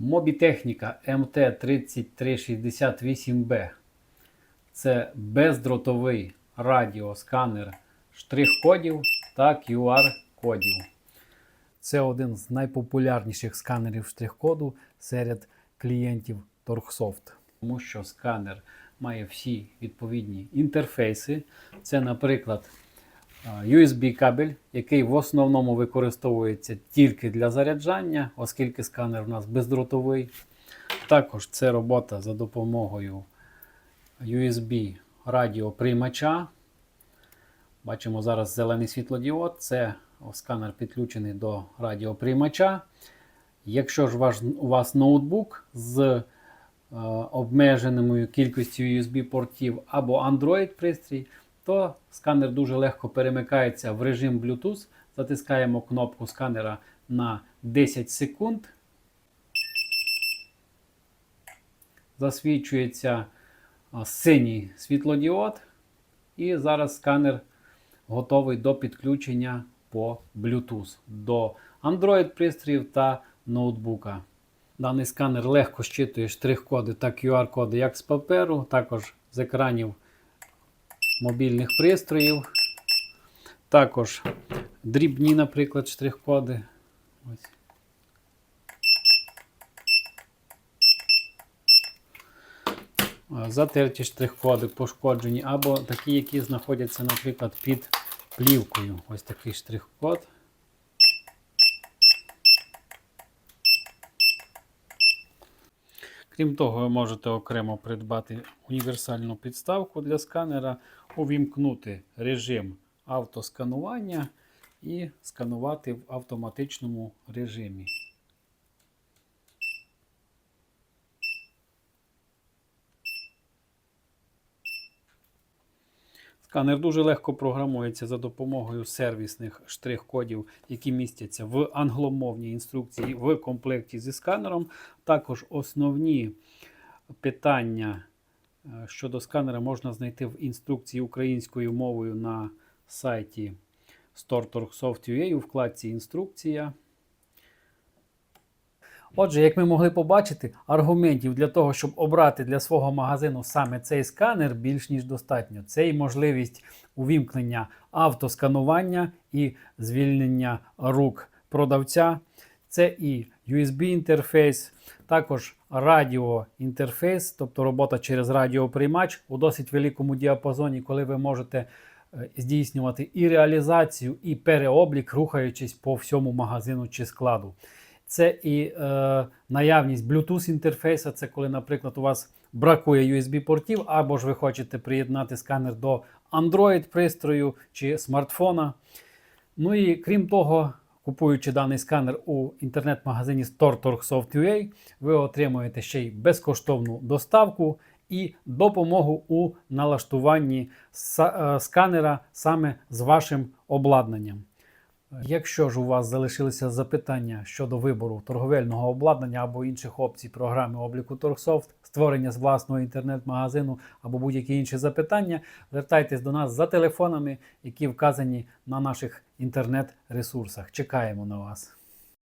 Мобітехніка MT3368B. Це бездротовий радіосканер штрих-кодів та QR-кодів. Це один з найпопулярніших сканерів штрих-коду серед клієнтів Торгсофт. Тому що сканер має всі відповідні інтерфейси. Це, наприклад, USB кабель, який в основному використовується тільки для заряджання, оскільки сканер у нас бездротовий. Також це робота за допомогою USB радіоприймача. Бачимо зараз зелений світлодіод. Це сканер підключений до радіоприймача. Якщо ж ваш, у вас ноутбук з е, обмеженою кількістю USB-портів або Android-пристрій, то сканер дуже легко перемикається в режим Bluetooth. Затискаємо кнопку сканера на 10 секунд. Засвічується синій світлодіод. І зараз сканер готовий до підключення по Bluetooth до Android-пристроїв та ноутбука. Даний сканер легко щитує штрих-коди та QR-коди як з паперу, також з екранів мобільних пристроїв. Також дрібні, наприклад, штрих-коди. Ось. Затерті штрих-коди пошкоджені, або такі, які знаходяться, наприклад, під плівкою. Ось такий штрих-код. Крім того, ви можете окремо придбати універсальну підставку для сканера, увімкнути режим автосканування і сканувати в автоматичному режимі. Сканер дуже легко програмується за допомогою сервісних штрих-кодів, які містяться в англомовній інструкції в комплекті зі сканером. Також основні питання е, щодо сканера можна знайти в інструкції українською мовою на сайті StoreTorgSoft.ua у вкладці Інструкція. Отже, як ми могли побачити, аргументів для того, щоб обрати для свого магазину саме цей сканер, більш ніж достатньо. Це і можливість увімкнення автосканування і звільнення рук продавця. Це і USB-інтерфейс, також радіоінтерфейс, тобто робота через радіоприймач у досить великому діапазоні, коли ви можете е, здійснювати і реалізацію, і переоблік, рухаючись по всьому магазину чи складу. Це і е, наявність Bluetooth інтерфейса, це коли, наприклад, у вас бракує USB-портів, або ж ви хочете приєднати сканер до Android-пристрою чи смартфона. Ну і крім того, купуючи даний сканер у інтернет-магазині StoreTorgSoft.ua, ви отримуєте ще й безкоштовну доставку і допомогу у налаштуванні е, сканера саме з вашим обладнанням. Якщо ж у вас залишилися запитання щодо вибору торговельного обладнання або інших опцій програми обліку Торгсофт, створення з власного інтернет-магазину або будь-які інші запитання, звертайтесь до нас за телефонами, які вказані на наших інтернет-ресурсах. Чекаємо на вас.